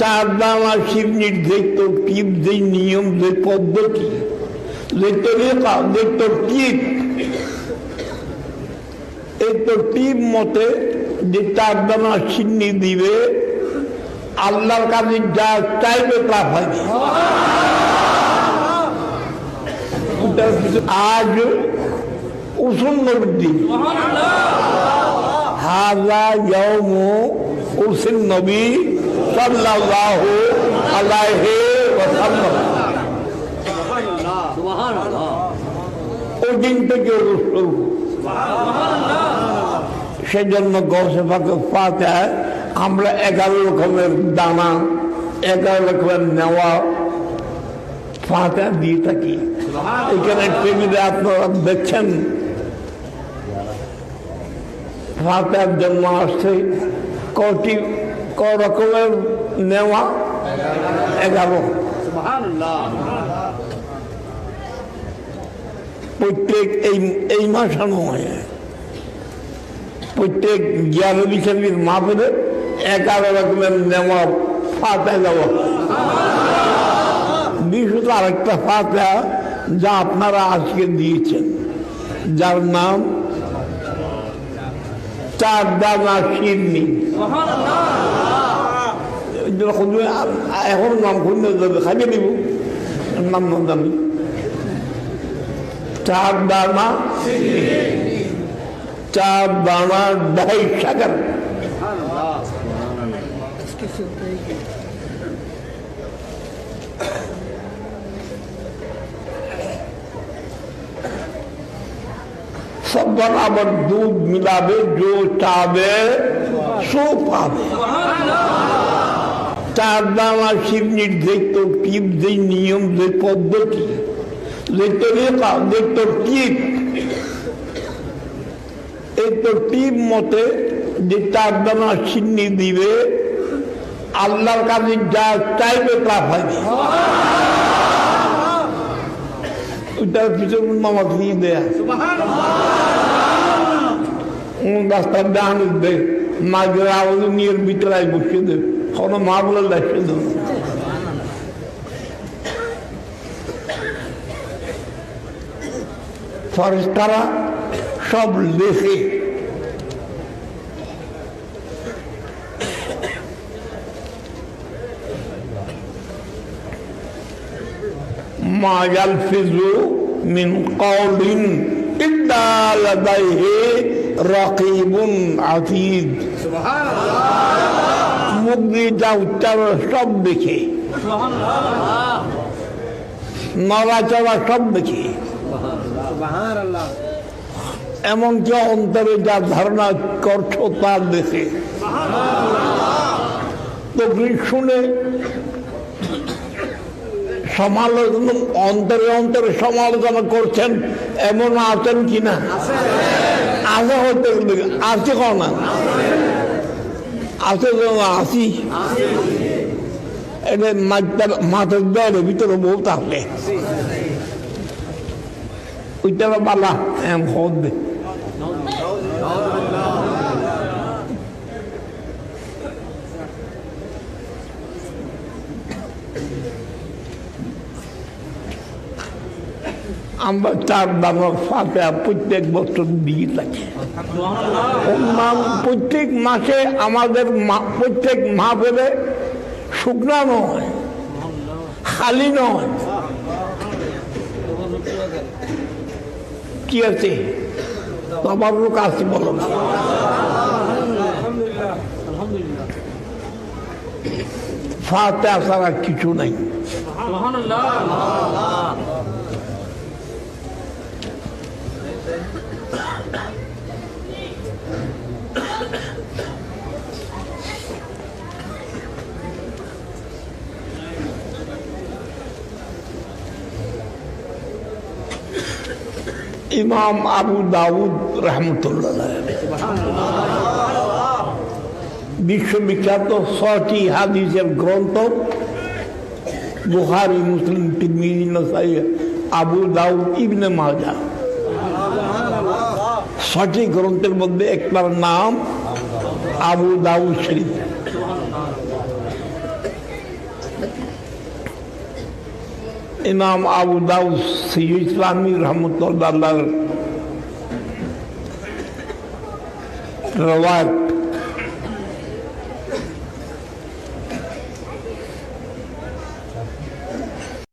চার দানা শিবনির দেখতো টিপ যে নিয়ম যে পদ্ধতি এই মতে যে চার দানা সিন্নি দিবে আল্লাহর কাছে যা চাইবে তা পাইবে আজ উসুন নবীর দিন। হাজা ইয়াউমু উসিন নবী সাল্লাল্লাহু আলাইহি ওয়াসাল্লাম। ওই দিন থেকে শুরু সেজন্য গৌসে ফাঁকে পাতে আমরা এগারো রকমের দানা এগারো রকমের নেওয়া ফাঁকা দিয়ে থাকি। এখানে টেবিলে আপনারা দেখছেন। ফাঁকার জন্য আসছে। কটি ক রকমের নেওয়া এগারো। প্রত্যেক এই এই মাসে নয় প্রত্যেক জ্ঞানী বিছানির মাপের এগারো রকমের নেওয়া ফাঁকা দেওয়া বিশুদ্ধ আরেকটা ফাঁকা যা আপনারা আজকে দিয়েছেন, যার নাম চার দানা শিরনি। একজন খুঁজবে এখন নাম খুঁজলে খাইয়ে দিব নাম নামি চার বামা চার বামা দাই সাগর সব আবার দুধ মিলাবে জো চাবে সো পাবে पावे চার দানা শিবনির দেখতো টিপ যে নিয়ম যে পদ্ধতি দেখতো রেখা দেখতো টিপ এই তো টিপ মতে যে চার দানা সিন্নি দিবে আল্লাহর কাছে যা চাইবে তা পাইবে। ওইটার পিছনে মামা দিয়ে দেয়া রাস্তার ডান দে মাঝে আওয়াজ নিয়ে ভিতরে বসিয়ে দেবে। কোনো মা বলে দেবে ফরেস্তারা সব লেখে। মা ইয়ালফিজু মিন কওলিন ইল্লা লাদাইহি রাকিবুন আতীদ মুখ যা উচ্চারণ সব দেখে নড়াচড়া সব দেখে এমনকি অন্তরে যা ধারণা করছ তার দেখে। তো শুনে সমালোচনা, অন্তরে অন্তরে সমালোচনা করছেন, এমন আছেন কিনা? আছে। হতে আছে কনা আছে। আসি এটা মাথার দেওয়ার ভিতরে বউ থাকলে ওইটা বালা। হদ আমরা চার দানা ফাঁকা প্রত্যেক বছর দিয়ে থাকি প্রত্যেক মাসে আমাদের প্রত্যেক মা পেলে শুকনা নয়, খালি নয়। কি আছে? তোমার লোক আছে বলো। না ফাতে আসার কিছু নাই। ইমাম আবু দাউদ রহমতুল্লাহ বিশ্ববিখ্যাত ছটি হাদিসের গ্রন্থ বুহারি মুসলিম আবু দাউদ, ইবনে মাজা ছটি গ্রন্থের মধ্যে একটার নাম আবু দাউদ শরীফ। ইমাম আবু দাউদ সি ইসলামী রহমতুল্লাহ রওয়ায়ত